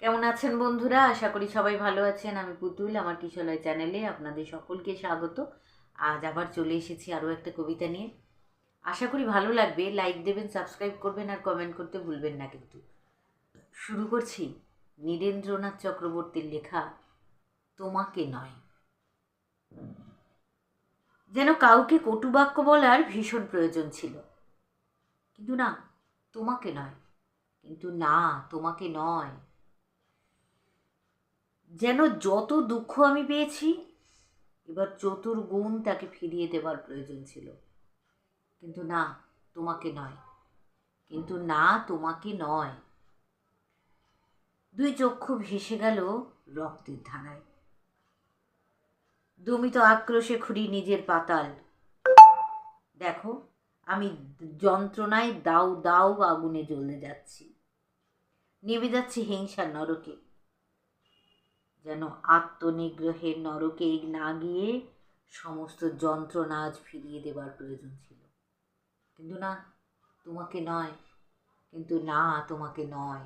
কেমন আছেন বন্ধুরা? আশা করি সবাই ভালো আছেন। আমি পুতুল, আমার কিশলয় চ্যানেলে আপনাদের সকলকে স্বাগত। আজ আবার চলে এসেছি আরও একটা কবিতা নিয়ে। আশা করি ভালো লাগবে। লাইক দেবেন সাবস্ক্রাইব করবেন আর কমেন্ট করতে ভুলবেন না কিন্তু। শুরু করছি। নীরেন্দ্রনাথ চক্রবর্তীর লেখা, তোমাকে নয়। যেন কাউকে কটুবাক্য বলার ভীষণ প্রয়োজন ছিল। কিন্তু না, তোমাকে নয়। কিন্তু না, তোমাকে নয়। যেন যত দুঃখ আমি পেয়েছি, এবার চতুর্গুণ তাকে ফিরিয়ে দেবার প্রয়োজন ছিল। কিন্তু না, তোমাকে নয়। কিন্তু না, তোমাকে নয়। দুই চক্ষু ভেসে গেল রক্তের ধারায়। দমিত আক্রোশে খুঁড়ি নিজের পাতাল। দেখো, আমি যন্ত্রণায় দাউ দাউ আগুনে জ্বলে যাচ্ছি। নেমে যাচ্ছি হিংসার নরকে। যেন আত্মনিগ্রহের নরকে না গিয়ে সমস্ত যন্ত্রণা আজ ফিরিয়ে দেবার প্রয়োজন ছিল। কিন্তু না, তোমাকে নয়, কিন্তু না তোমাকে নয়।